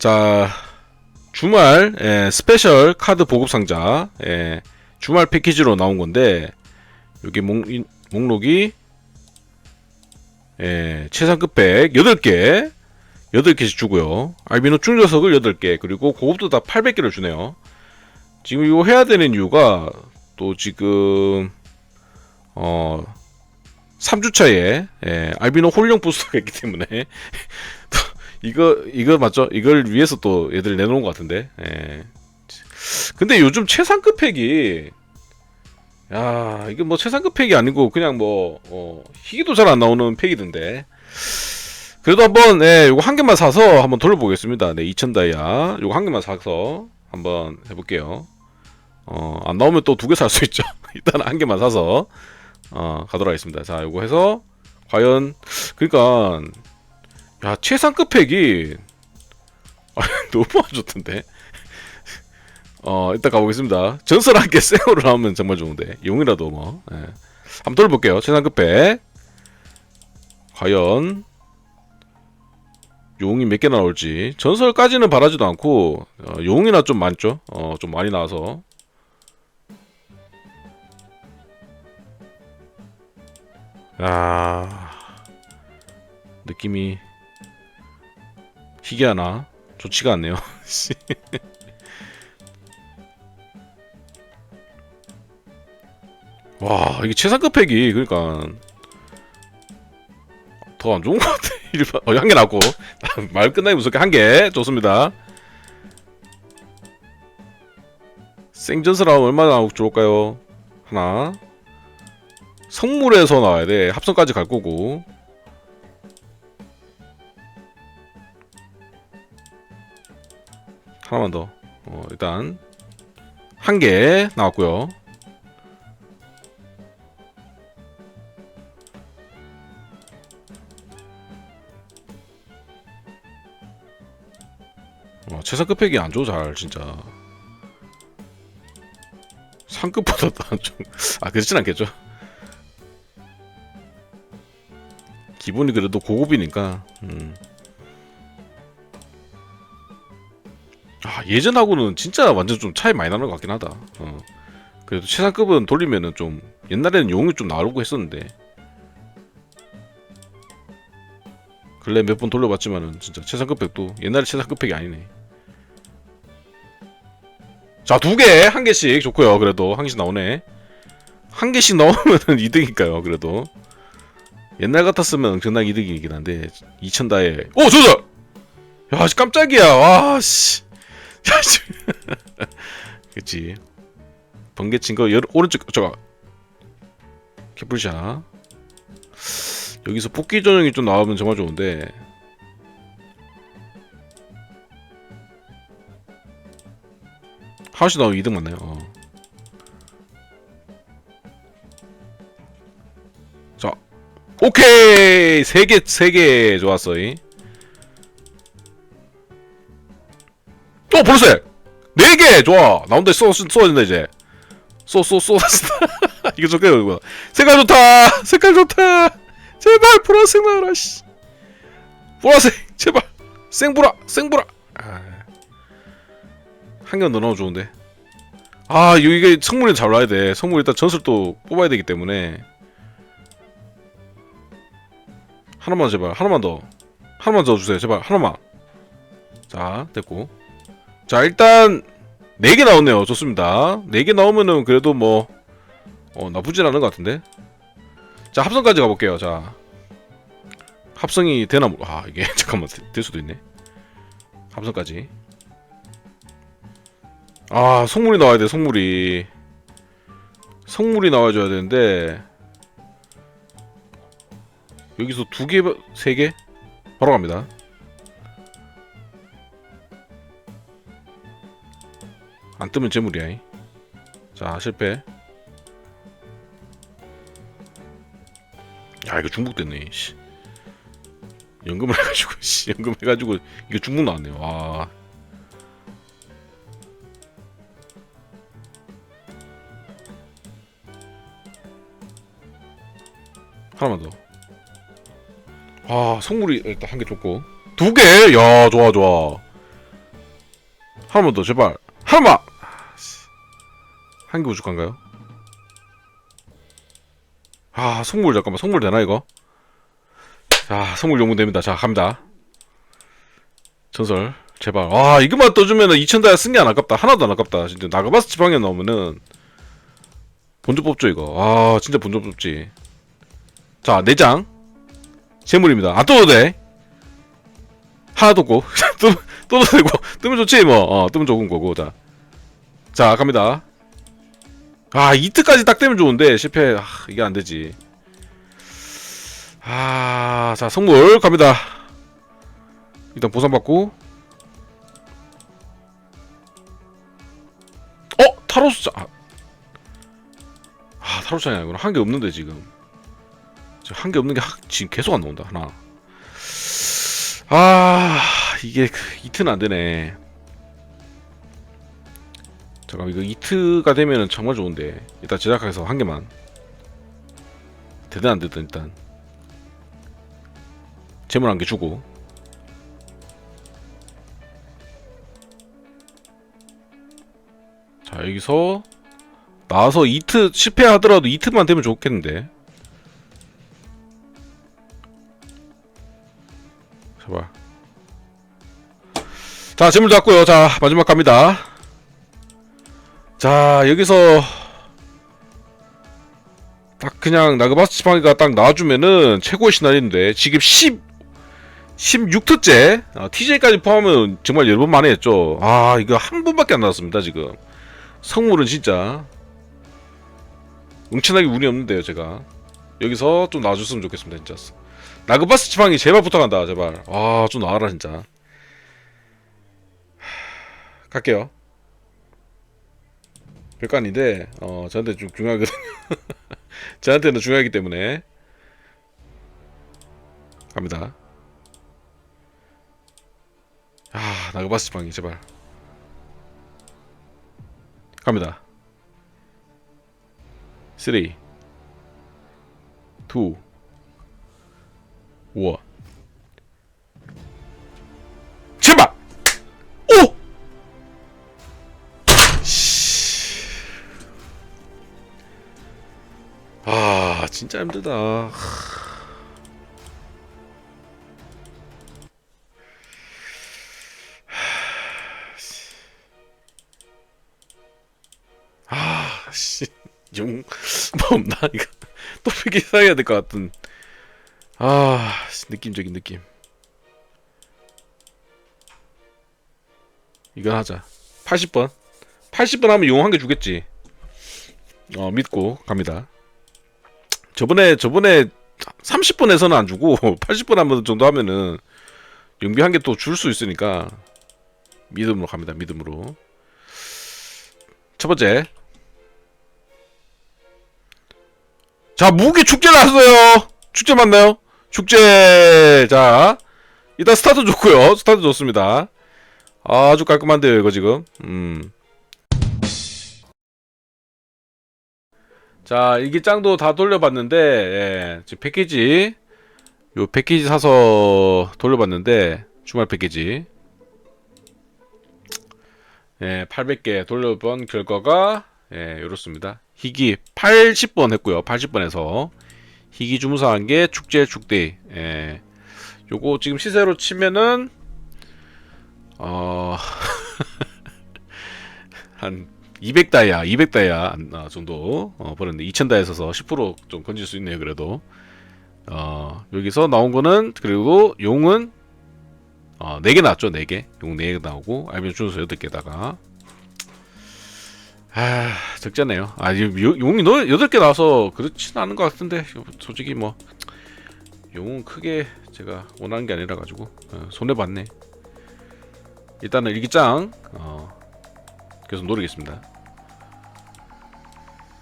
자 주말 예, 스페셜 카드 보급 상자 예, 주말 패키지로 나온 건데 여기 목, 이- 목록이 예, 최상급백 8개 8개씩 주고요. 알비노 충전석을 8개 그리고 고급도 다 800개를 주네요. 지금 이거 해야 되는 이유가 또 지금 어 3주차에 예, 알비노 홀령 부스터가 있기 때문에 또 이거 이거 맞죠? 이걸 위해서 또 얘들 내놓은 것 같은데. 예. 근데 요즘 최상급 팩이 야 이게 뭐 최상급 팩이 아니고 그냥 뭐 어, 희귀도 잘 안 나오는 팩이던데. 그래도 한번 예, 요거 한 개만 사서 한번 돌려보겠습니다. 네, 2000 다이아 요거 한 개만 사서 한번 해볼게요. 어, 안 나오면 또 두 개 살 수 있죠. 일단 한 개만 사서 어, 가도록 하겠습니다. 자, 요거 해서 과연 그러니까 야 최상급 팩이 아, 너무 안 좋던데. 어 일단 가보겠습니다. 전설 한개 생으로 나오면 정말 좋은데 용이라도 뭐 예. 한번 돌려볼게요. 최상급 팩 과연 용이 몇개 나올지 전설까지는 바라지도 않고 어, 용이나 좀 많죠. 어 좀 많이 나와서 아 느낌이 희귀하나 좋지가 않네요. 씨. 와 이게 최상급 팩이 그러니까 더 안 좋은 것 같아. 일반 어, 한개 나고 말 끝나기 무섭게 한 개 좋습니다. 생전설 하면 얼마나 좋을까요? 하나 성물에서 나와야 돼. 합성까지 갈 거고 하나만 더. 어, 일단 한 개 나왔고요. 어, 최상급 팩이 안 좋아 잘 진짜. 상급보다 좀, 아 그렇진 않겠죠. 기본이 그래도 고급이니까. 음. 아 예전하고는 진짜 완전 좀 차이 많이 나는 것 같긴 하다. 어. 그래도 최상급은 돌리면은 좀 옛날에는 용이 좀 나오고 했었는데 근래 몇 번 돌려봤지만은 진짜 최상급 팩도 옛날에 최상급 팩이 아니네. 자 두 개 한 개씩 좋고요. 그래도 한 개씩 나오네. 한 개씩 나오면은 이득일까요? 그래도 옛날 같았으면 엄청난 이득이긴 한데 2천 다에 오 저저 야 씨, 깜짝이야 와 씨. 야, 씨. 그치 번개 친거 오른쪽 저거 캐플샷 여기서 뽑기 전형이 좀 나오면 정말 좋은데 하우스 나오면 이득 맞나요? 어. 자 오케이 세개세개 좋았어 이. 또 보르세 네개 좋아. 나온다 쏘 쏘진다 이제. 쏘 쏘 쏘. 이거 좋게요 이거. 색깔 좋다! 색깔 좋다! 제발 보라색 나와라 씨. 보라색 제발. 생보라 생보라 아. 한견 더 넣어 좋은데. 아 이게 성물이 잘 나와야 돼. 성물 일단 전술도 뽑아야 되기 때문에. 하나만 제발 하나만 더. 하나만 더 주세요 제발. 하나만. 자 됐고 자 일단 4개 나왔네요. 좋습니다. 4개 나오면은 그래도 뭐 어, 나쁘진 않은 것 같은데? 자 합성까지 가볼게요. 자 합성이 되나 모- 아 이게 잠깐만 되- 될 수도 있네. 합성까지. 아 성물이 나와야 돼 성물이. 성물이 나와줘야 되는데 여기서 두 개, 세 개? 바로 갑니다. 안 뜨면 재물이야. 이. 자, 실패. 야, 이거 중복됐네. 씨. 연금을 해가지고, 씨, 연금 해가지고 이거 중복 나왔네요. 와. 하나만 더. 아, 성물이 일단 한 개 줬고. 두 개? 야, 좋아, 좋아. 하나만 더 제발 하나만 한개 부족한가요? 아 성물 잠깐만 성물 되나 이거? 자 성물 용문 됩니다. 자 갑니다. 전설 제발. 아 이것만 떠주면은 2000다이아 쓴 게 안 아깝다. 하나도 안 아깝다. 진짜 나가바스 지방에 나오면은 본전 뽑죠 이거. 아 진짜 본전 뽑지. 자 4장. 재물입니다. 안 떠도 돼 하나도 없고. 뜨, 떠도 되고. 뜨면 좋지 뭐. 어, 뜨면 좋은 거고 자, 자 갑니다 아 이트까지 딱 되면 좋은데 실패. 아, 이게 안 되지. 아자 성물 갑니다. 일단 보상받고. 어? 타로스 아, 아 타로스장이 아니구나 한 개 없는데 지금. 한 개 없는 게 하- 지금 계속 안 나온다 하나. 아 이게 그 이트는 안 되네 잠깐 이거 이트가 되면은 정말 좋은데. 일단 제작해서 한 개만. 되든 안 되든 일단. 재물 한 개 주고. 자 여기서 나와서 이트 실패하더라도 이트만 되면 좋겠는데. 제발 자 재물 잡고요. 자 마지막 갑니다 자 여기서 딱 그냥 나그바스 지팡이가 딱 나와주면은 최고의 시나리오인데 지금 10 16트째 어, TJ까지 포함하면 정말 여러 번 만에 했죠. 아 이거 한 번밖에 안 나왔습니다 지금. 성물은 진짜. 응친하게 운이 없는데요 제가. 여기서 좀 나와줬으면 좋겠습니다 진짜. 나그바스 지팡이 제발 부탁한다 제발. 아좀 나와라 진짜. 하, 갈게요 아닌데 어 저한테 좀 중요하거든요. 저한테는 중요하기 때문에. 갑니다. 아 나그바스 지팡이 제발. 갑니다. 3 2 진짜 힘들다. 아 씨. 용, 뭐 없나 이거 또 필기 사야 될 것 같은. 아 씨, 느낌적인 느낌. 이건 하자. 80번. 80번 하면 용 한 개 주겠지. 어 믿고 갑니다 저번에 저번에 30번에서는 안 주고 80번 한번 정도 하면은 용비 한 개 또 줄 수 있으니까 믿음으로 갑니다 믿음으로. 첫 번째. 자 무기 축제 나왔어요. 축제 맞나요? 축제. 자 일단 스타트 좋고요. 스타트 좋습니다. 아주 깔끔한데요 이거 지금. 음. 자 일기장도 다 돌려봤는데 예, 지금 패키지 요 패키지 사서 돌려봤는데 주말 패키지 예, 800개 돌려본 결과가 예, 이렇습니다. 희귀 80번 했고요. 80번에서 희귀 주무사한 게 축제 축대. 예. 요거 지금 시세로 치면은 어... 한 200다이아, 200다이아 아, 정도 어, 벌었는데 2000다이아 써서 10%좀 건질 수 있네요. 그래도 어, 여기서 나온 거는 그리고 용은 어, 4개 나왔죠, 4개. 용 4개 나오고, 알비노 준수 8개다가. 아, 적잖아요. 아, 용이 너 8개 나와서 그렇진 않은 것 같은데, 솔직히 뭐, 용은 크게 제가 원하는 게 아니라 가지고, 어, 손해 봤네. 일단은 일기장, 어, 계속 노리겠습니다.